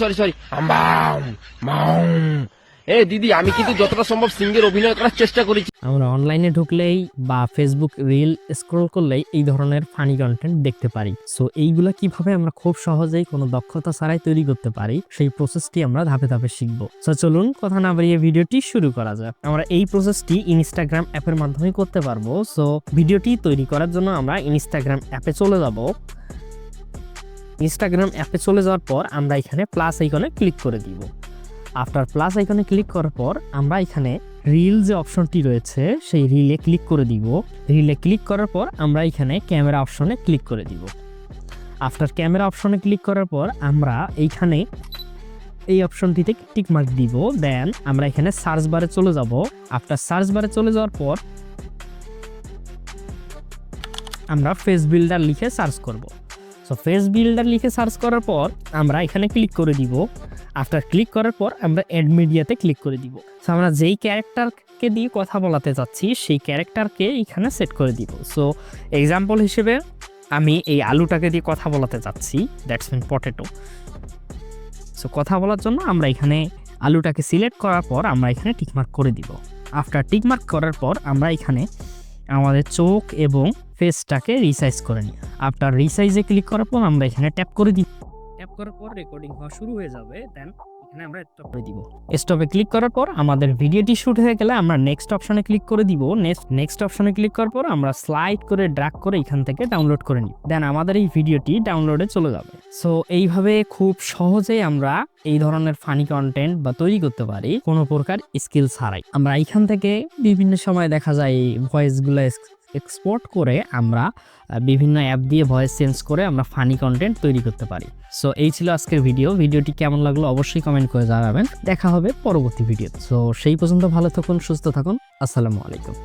Sorry sorry এ, দিদি, আমি কিন্তু যতটা সম্ভব সিঙ্গের অভিনয় করার চেষ্টা করেছি। আমরা অনলাইনে ঢুকলেই বা ফেসবুক রিল স্ক্রল করলেই এই ধরনের ফানি কন্টেন্ট দেখতে পারি। সো এইগুলা কীভাবে আমরা খুব সহজেই কোনো দক্ষতা ছাড়াই তৈরি করতে পারি, সেই প্রসেসটি আমরা ধাপে ধাপে শিখব। সো চলুন কথা না বাড়িয়ে ভিডিওটি শুরু করা যাক। আমরা এই প্রসেসটি ইনস্টাগ্রাম অ্যাপের মাধ্যমে করতে পারব। সো ভিডিওটি তৈরি করার জন্য আমরা ইনস্টাগ্রাম অ্যাপে চলে যাব। ইনস্টাগ্রাম অ্যাপে চলে যাওয়ার পর আমরা এখানে প্লাস আইকনে ক্লিক করে দিব। আফটার প্লাস আইকনে ক্লিক করার পর আমরা এখানে রিল যে অপশনটি রয়েছে, সেই রিলে ক্লিক করে দিব। রিলে ক্লিক করার পর আমরা এখানে ক্যামেরা অপশনে ক্লিক করে দিব। আফটার ক্যামেরা অপশনে ক্লিক করার পর আমরা এইখানে এই অপশনটিতে টিক মার্ক দিব। দেন আমরা এখানে সার্চ বারে চলে যাব। আফটার সার্চ বারে চলে যাওয়ার পর আমরা ফেস বিল্ডার লিখে সার্চ করব। সো ফেস বিল্ডার লিখে সার্চ করার পর আমরা এখানে ক্লিক করে দিব। আফটার ক্লিক করার পর আমরা অ্যাড মিডিয়াতে ক্লিক করে দিব। সো আমরা যেই ক্যারেক্টারকে দিয়ে কথা বলাতে চাচ্ছি সেই ক্যারেক্টারকে এখানে সেট করে দিব। সো এক্সাম্পল হিসেবে আমি এই আলুটাকে দিয়ে কথা বলাতে চাচ্ছি দ্যাটস মিন পটেটো সো কথা বলার জন্য আমরা এখানে আলুটাকে সিলেক্ট করার পর আমরা এখানে টিকমার্ক করে দিব। আফটার টিকমার্ক করার পর আমরা এখানে আমাদের চোখ এবং ফেসটাকে রিসাইজ করে নিই। আফটার রিসাইজে ক্লিক করার পর আমরা এখানে ট্যাপ করে দিই। ট্যাপ করার পর রেকর্ডিং হওয়া শুরু হয়ে যাবে দেন এখানে আমরা স্টপ করে দিব। স্টপে ক্লিক করার পর আমাদের ভিডিওটি শুট হয়ে গেলে আমরা নেক্সট অপশনে ক্লিক করে দিব। নেক্সট নেক্সট অপশনে ক্লিক করার পর আমরা স্লাইড করে ড্রাগ করে এখান থেকে ডাউনলোড করে নিই দেন আমাদের এই ভিডিওটি ডাউনলোডে চলে যাবে। সো এইভাবে খুব সহজেই আমরা এই ধরনের ফানি কন্টেন্ট বা তৈরি করতে পারি কোনো প্রকার স্কিল ছাড়াই। আমরা এইখান থেকে বিভিন্ন সময় দেখা যায় ভয়েসগুলো এক্সপোর্ট করে আমরা বিভিন্ন অ্যাপ দিয়ে ভয়েস চেঞ্জ করে আমরা ফানি কন্টেন্ট তৈরি করতে পারি। সো এই ছিল আজকের ভিডিও ভিডিওটি কেমন লাগল অবশ্যই কমেন্ট করে জানাবেন। দেখা হবে পরবর্তী ভিডিও সো সেই পর্যন্ত ভালো থাকুন, সুস্থ থাকুন। আসসালামু আলাইকুম।